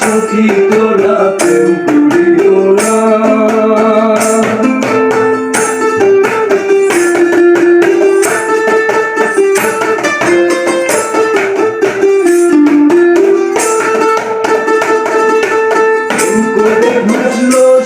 সখী তোরা প্রেম করিও না। করছে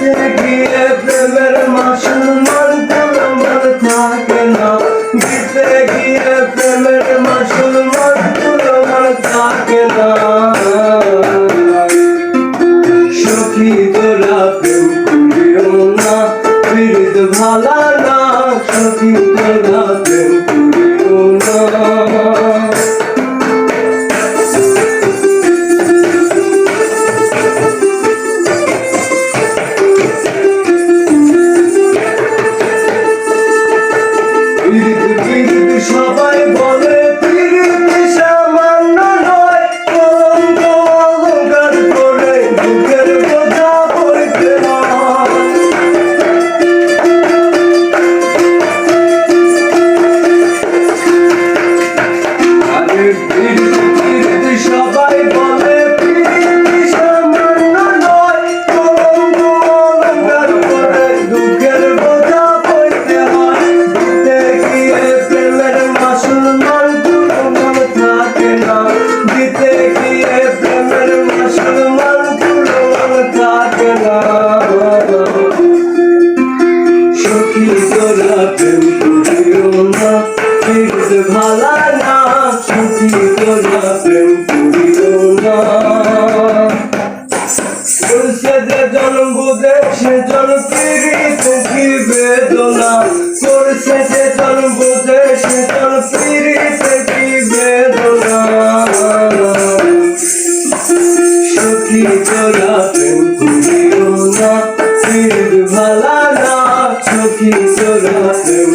দেখতে গিয়ে প্রেমের মুসলমান আমার থাকে না দিতে গিয়ে প্রেমের মুসলমান আমার থাকে না সখী তোরা প্রেম করিও না বিরুদ্ধ ভালা না সখী তোরা bir করছে যে জন্ম বুঝে সে জন্ম পিড়িতে কি বেদনা। করছে যে জন্ম বুঝে সে জন্ম পিড়িতে কি বেদনা। সখী তোরা প্রেম করিও না ফির ভালা না সখী তোরা প্রেম